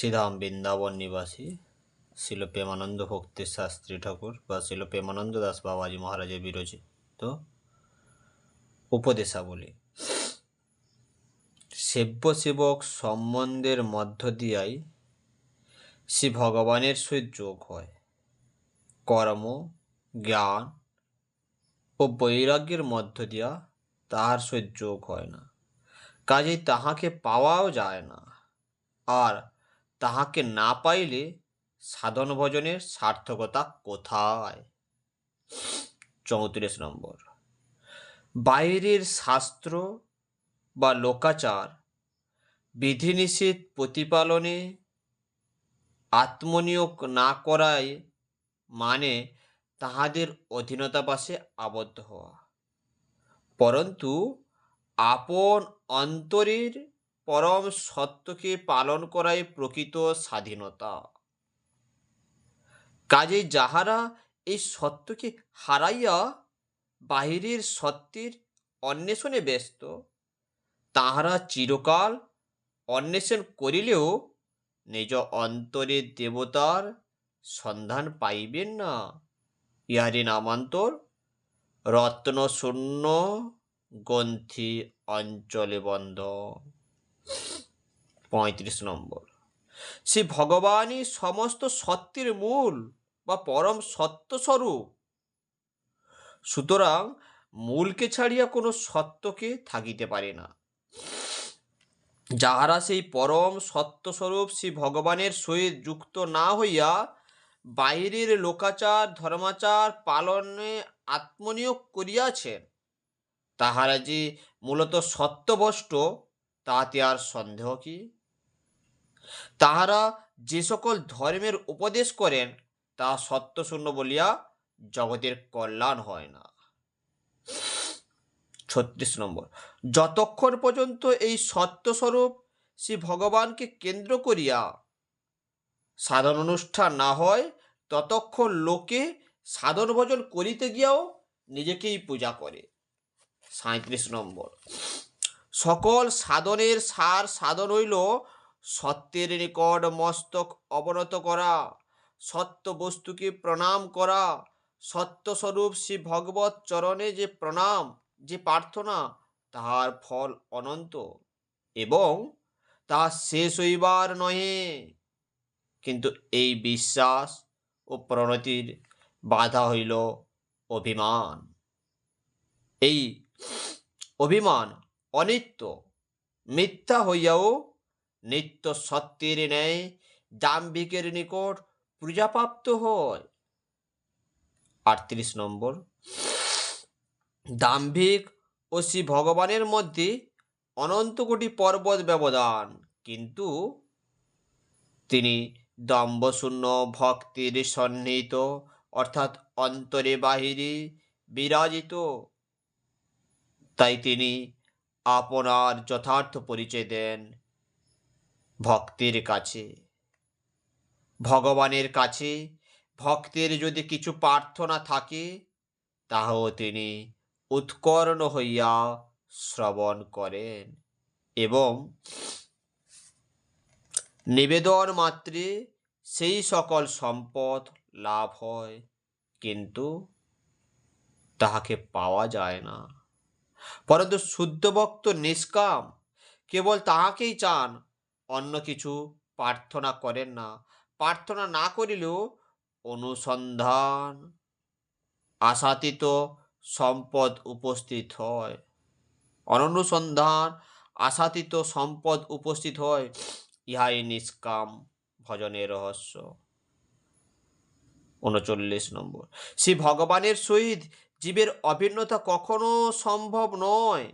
শ্রীধাম বৃন্দাবন নিবাসী শিল প্রেমানন্দ ভক্তি শাস্ত্রী ঠাকুর বা শিল প্রেমানন্দ দাস বাবাজি মহারাজের বিরচিত উপদেশাবলী। সেব্য সেবক সম্বন্ধের মধ্য দিয়াই শ্রী ভগবানের সহিত যোগ হয়। কর্ম, জ্ঞান ও বৈরাগ্যের মধ্য দিয়া তাহার সহিত যোগ হয় না। কাজেই তাহাকে পাওয়াও যায় না। আর তাহাকে না পাইলে সাধন ভজনের সার্থকতা কোথায়? চৌত্রিশ নম্বর। বাইরের শাস্ত্র বা লোকাচার, বিধিনিষেধ প্রতিপালনে আত্মনিয়োগ না করায় মানে তাহাদের অধীনতাবাসে আবদ্ধ হওয়া। পরন্তু আপন অন্তরের পরম সত্যকে পালন করাই প্রকৃত স্বাধীনতা। কাজে যাহারা এই সত্যকে হারাইয়া বাহিরের সত্যের অন্বেষণে ব্যস্ত, তাহারা চিরকাল অন্বেষণ করিলেও নিজ অন্তরের দেবতার সন্ধান পাইবেন না। ইহারি নামান্তর রত্ন শূন্য গ্রন্থি অঞ্চলে বন্ধ। পঁয়ত্রিশ নম্বর। সে ভগবানই সমস্ত সত্যের মূল বা পরম সত্য স্বরূপ সুতরাং মূলকে ছাড়িয়া কোনো সত্যকে থাকিতে পারে না। যাহারা সেই পরম সত্যস্বরূপ শ্রী ভগবানের সহিত যুক্ত না হইয়া বাইরের লোকাচার, ধর্মাচার পালনে আত্মনিয়োগ করিয়াছেন, তাহারা যে মূলত সত্যভষ্ট তাহাতে আর সন্দেহ কি? তাহারা যে সকল ধর্মের উপদেশ করেন, তা সত্যশূন্য বলিয়া জগতের কল্যাণ হয় না। ছত্রিশ নম্বর। যতক্ষণ পর্যন্ত এই সত্যস্বরূপ শ্রী ভগবানকে কেন্দ্র করিয়া সাধন অনুষ্ঠান না হয়, ততক্ষণ লোকে সাধন ভজন করিতে গিয়াও নিজেকেই পূজা করে। সাঁত্রিশ নম্বর। সকল সাধনের সার সাধন হইল সত্যের নিকট মস্তক অবনত করা, সত্য বস্তুকে প্রণাম করা সত্যস্বরূপ শ্রী ভগবত চরণে যে প্রণাম, যে প্রার্থনা, তাহার ফল অনন্ত এবং তা শেষ হইবার নহে। কিন্তু এই বিশ্বাস ও প্রণতির বাধা হইল অভিমান। এই অভিমান অনিত্য। মিথ্যা হইয়াও নিত্য সত্যের ন্যায় দাম্ভিকের নিকট পূজাপ্রাপ্ত হয়। আটত্রিশ নম্বর। দাম্ভিক ও শ্রী ভগবানের মধ্যে অনন্ত কোটি পর্বত ব্যবধান, কিন্তু তিনি দম্ভশূন্য ভক্তির সন্নিহিত, অর্থাৎ অন্তরে বাহিরে বিরাজিত। তাই তিনি আপনার যথার্থ পরিচয় দেন ভক্তের কাছে। ভগবানের কাছে ভক্তের যদি কিছু প্রার্থনা থাকে, তাহাও তিনি উৎকর্ণ হইয়া শ্রবণ করেন এবং নিবেদন মাত্রে সেই সকল সম্পদ লাভ হয়, কিন্তু তাহাকে পাওয়া যায় না। পরন্তু শুদ্ধ ভক্ত নিষ্কাম কেবল তাহাকেই চান, অন্য কিছু প্রার্থনা করেন না। প্রার্থনা না করিলেও অনুসন্ধান আশাতীত সম্পদ উপস্থিত হয়। অনুসন্ধান আশাতীত সম্পদ উপস্থিত হয়, ইহাই নিষ্কাম ভজনের রহস্য। উনচল্লিশ নম্বর। শ্রী ভগবানের সহিত জীবের অভিন্নতা কখনো সম্ভব নয়।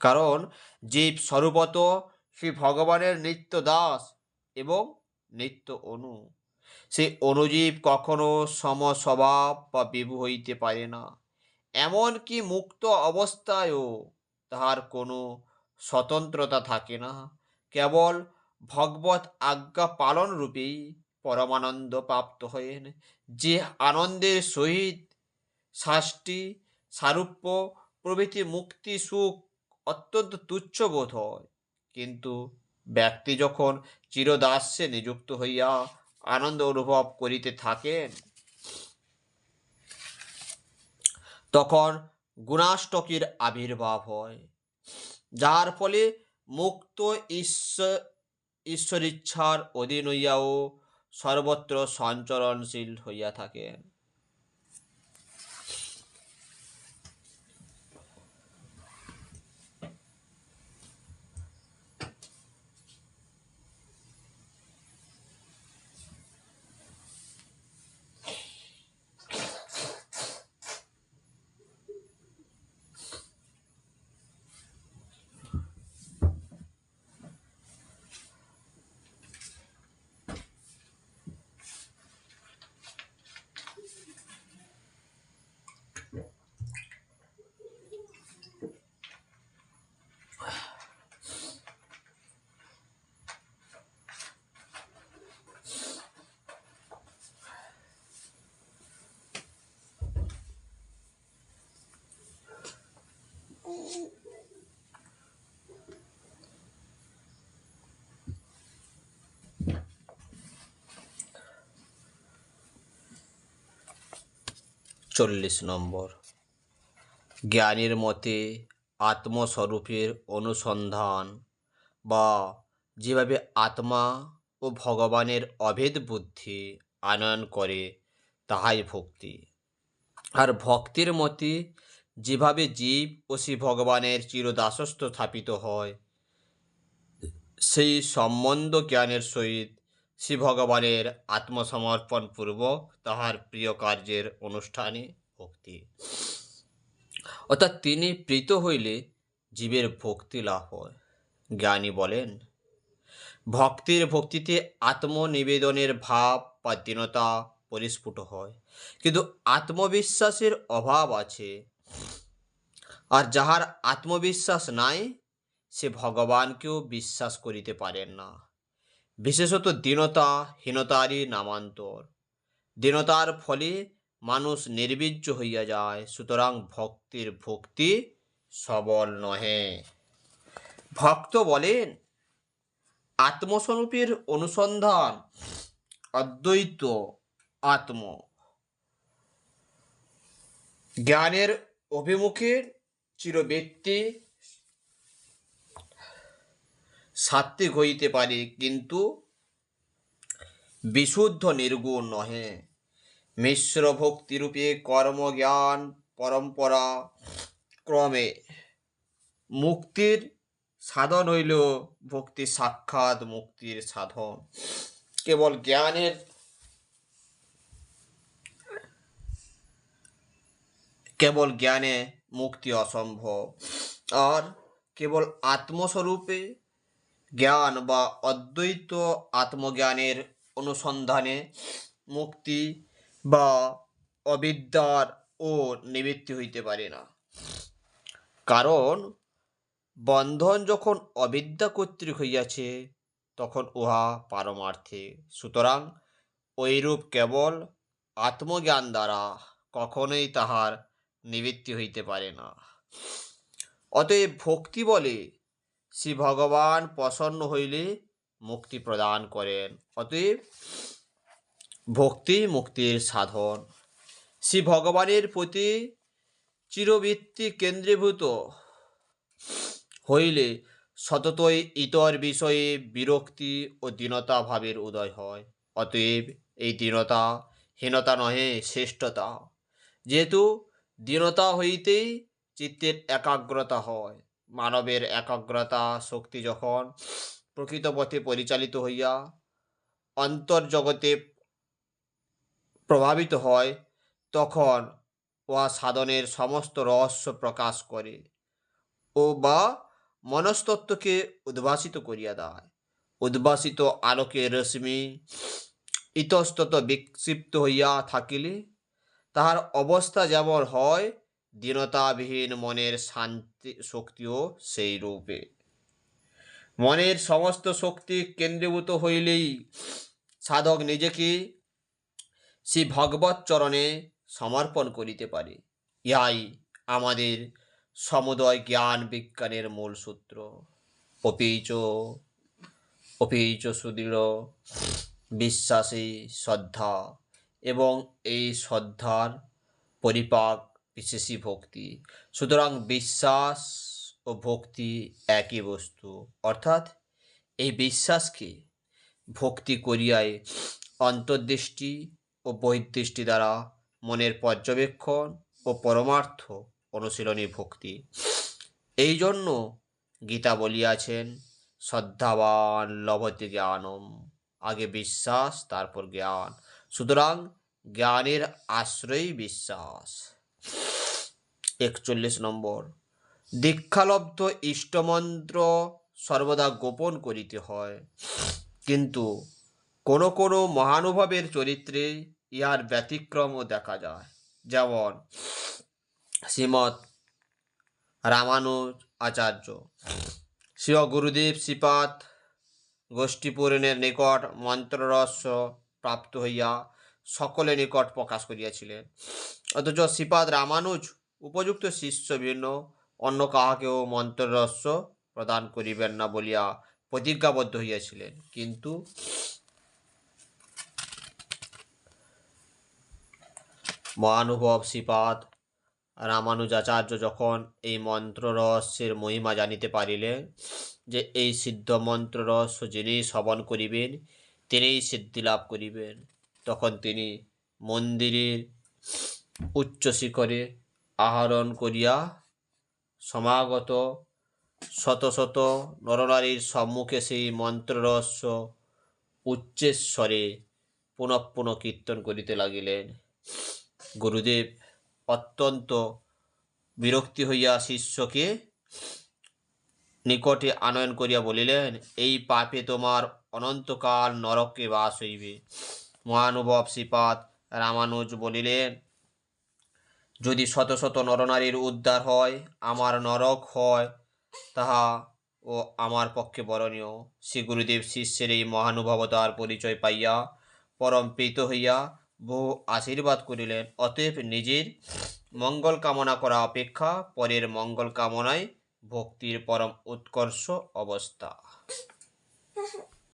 কারণ জীব স্বরূপত শ্রী ভগবানের নিত্য দাস এবং নিত্য অনু। সেই অনুজীব কখনো সমস্বভাব বা বিভু হইতে পারে না। এমনকি মুক্ত অবস্থায়ও তাহার কোনো স্বতন্ত্রতা থাকে না। কেবল ভগবত আজ্ঞা পালন রূপেই পরমানন্দ প্রাপ্ত হয়েন। যে আনন্দের সহিত শাস্তি সারূপ্য প্রভৃতি মুক্তি সুখ অত্যন্ত তুচ্ছ বোধ হয়। কিন্তু ব্যক্তি যখন চিরদাস্যে নিযুক্ত হইয়া আনন্দ অনুভব করিতে থাকেন, তখন গুণাষ্টকীর আবির্ভাব হয়। যার ফলে মুক্ত ঈশ্বর ঈশ্বর ইচ্ছার অধীন হইয়াও সর্বত্র সঞ্চরণশীল হইয়া থাকেন চল্লিশ নম্বর। জ্ঞানীর মতে আত্মস্বরূপের অনুসন্ধান বা যেভাবে আত্মা ও ভগবানের অভেদ বুদ্ধি আনয়ন করে, তাহাই ভক্তি। আর ভক্তির মতে যেভাবে জীব ও শ্রী ভগবানের চিরদাসস্থ স্থাপিত হয়, সেই সম্বন্ধ জ্ঞানের সহিত শ্রী ভগবানের আত্মসমর্পণ পূর্বক তাহার প্রিয় কার্যের অনুষ্ঠানে ভক্তি। অর্থাৎ তিনি প্রীত হইলে জীবের ভক্তি লাভ হয়। জ্ঞানী বলেন, ভক্তির ভক্তিতে আত্মনিবেদনের ভাব বা দীনতা পরিস্ফুট হয়। কিন্তু আত্মবিশ্বাসের অভাব আছে। আর যাহার আত্মবিশ্বাস নাই, সে ভগবানকেও বিশ্বাস করিতে পারেন না। বিশেষত দীনতা, হীনতারই নামান্তর। দীনতার ফলে মানুষ নির্বীর্য হইয়া যায়, সুতরাং ভক্তির ভক্তি সবল নহে। ভক্ত বলেন, আত্মস্বরূপের অনুসন্ধান অদ্বৈত আত্ম। জ্ঞানের অভিমুখে চিরব্যক্তি সাত্ত্বিক হইতে পারে, কিন্তু বিশুদ্ধ নির্গুণ নহে। মিশ্র ভক্তিরূপে কর্মজ্ঞান পরম্পরা ক্রমে মুক্তির সাধন হইল ভক্তি সাক্ষাৎ, মুক্তির সাধন। কেবল জ্ঞানের কেবল জ্ঞানে মুক্তি অসম্ভব। আর কেবল আত্মস্বরূপে জ্ঞান বা অদ্বৈত আত্মজ্ঞানের অনুসন্ধানে মুক্তি বা অবিদ্যার ও নিবৃত্তি হইতে পারে না। কারণ, বন্ধন যখন অবিদ্যা কর্তৃক হইয়াছে, তখন উহা পারমার্থে। সুতরাং, ঐরূপ কেবল আত্মজ্ঞান দ্বারা কখনোই তাহার নিবৃত্তি হইতে পারে না। অতএব ভক্তি বলে শ্রী ভগবান প্রসন্ন হইলে মুক্তি প্রদান করেন। অতএব ভক্তি মুক্তির সাধন। শ্রী ভগবানের প্রতি চিরবৃত্তি কেন্দ্রীভূত হইলে সততই ইতর বিষয়ে বিরক্তি ও দীনতা ভাবের উদয় হয়। অতএব এই দীনতা, হীনতা নহে, শ্রেষ্ঠতা। যেহেতু দীনতা হইতেই চিত্তের একাগ্রতা হয়। মানবের একাগ্রতা, শক্তি যখন প্রকৃত পথে পরিচালিত হইয়া অন্তর্জগতে প্রভাবিত হয়, তখন উহা সাধনের সমস্ত রহস্য প্রকাশ করে ও বা মনস্তত্ত্বকে উদ্ভাসিত করিয়া দেয়। উদ্ভাসিত আলোকের রশ্মি ইতস্তত বিক্ষিপ্ত হইয়া থাকিলে তাহার অবস্থা যেমন হয় দীনতাবিহীন মনের শান্তি শক্তিও সেই রূপে। মনের সমস্ত শক্তি কেন্দ্রীভূত হইলেই সাধক নিজেকে শ্রী ভগবত চরণে সমর্পণ করিতে পারে। ইহাই আমাদের সমুদয় জ্ঞান বিজ্ঞানের মূল সূত্র। অপিচ অপিচ সুদৃঢ় বিশ্বাসী শ্রদ্ধা এবং এই শ্রদ্ধার পরিপাক বিশেষী ভক্তি। সুতরাং বিশ্বাস ও ভক্তি একই বস্তু। অর্থাৎ এই বিশ্বাসকে ভক্তি করিয়ায় অন্তর্দৃষ্টি ও বহির্দৃষ্টি দ্বারা মনের পর্যবেক্ষণ ও পরমার্থ অনুশীলনী ভক্তি। এই জন্য গীতা বলিয়াছেন, শ্রদ্ধাবান লভতে জ্ঞানম, আগে বিশ্বাস, তারপর জ্ঞান। সুতরাং জ্ঞানের আশ্রয়ই বিশ্বাস। একচল্লিশ নম্বর। দীক্ষালব্ধ ইষ্টমন্ত্র সর্বদা গোপন করিতে হয়। কিন্তু কোনো কোনো মহানুভবের চরিত্রে ইহার ব্যতিক্রমও দেখা যায়। যেমন শ্রীমৎ রামানুজ আচার্য শ্রী গুরুদেব শ্রীপাত গোষ্ঠীপূরণের নিকট মন্ত্ররস্য প্রাপ্ত হইয়া সকলের নিকট প্রকাশ করিয়াছিলেন। অথচ শ্রীপাদ রামানুজ উপযুক্ত শিষ্য ভিন্ন, অন্য কাহাকেও মন্ত্ররস্য প্রদান করিবেন না বলিয়া প্রতিজ্ঞাবদ্ধ হইয়াছিলেন। কিন্তু মহানুভব শ্রীপাদ রামানুজাচার্য যখন এই মন্ত্র রহস্যের মহিমা জানিতে পারিলেন যে এই সিদ্ধ মন্ত্র রহস্য যিনি শ্রবণ করিবেন, তিনিই সিদ্ধি লাভ করিবেন। তখন তিনি মন্দিরের উচ্চ শিখরে আহরণ করিয়া সমাগত শত শত নরনারীর সম্মুখে সেই মন্ত্র রহস্য উচ্চেশ্বরে পুনঃ পুনঃ কীর্তন করিতে লাগিলেন। গুরুদেব অত্যন্ত বিরক্তি হইয়া শিষ্যকে নিকটে আনয়ন করিয়া বলিলেন, এই পাপে তোমার অনন্তকাল নরকে বাস হইবে। মহানুভব শ্রীপাদ রামানুজ বলিলেন, যদি শত শত নরনারীর উদ্ধার হয়, আমার নরক হয়, তাহা ও আমার পক্ষে বরণীয়। শ্রী গুরুদেব শিষ্যের এই মহানুভবতার পরিচয় পাইয়া পরম প্রীত হইয়া বহু আশীর্বাদ করিলেন। অতএব নিজের মঙ্গল কামনা করা অপেক্ষা পরের মঙ্গল কামনায় ভক্তির পরম উৎকর্ষ অবস্থা।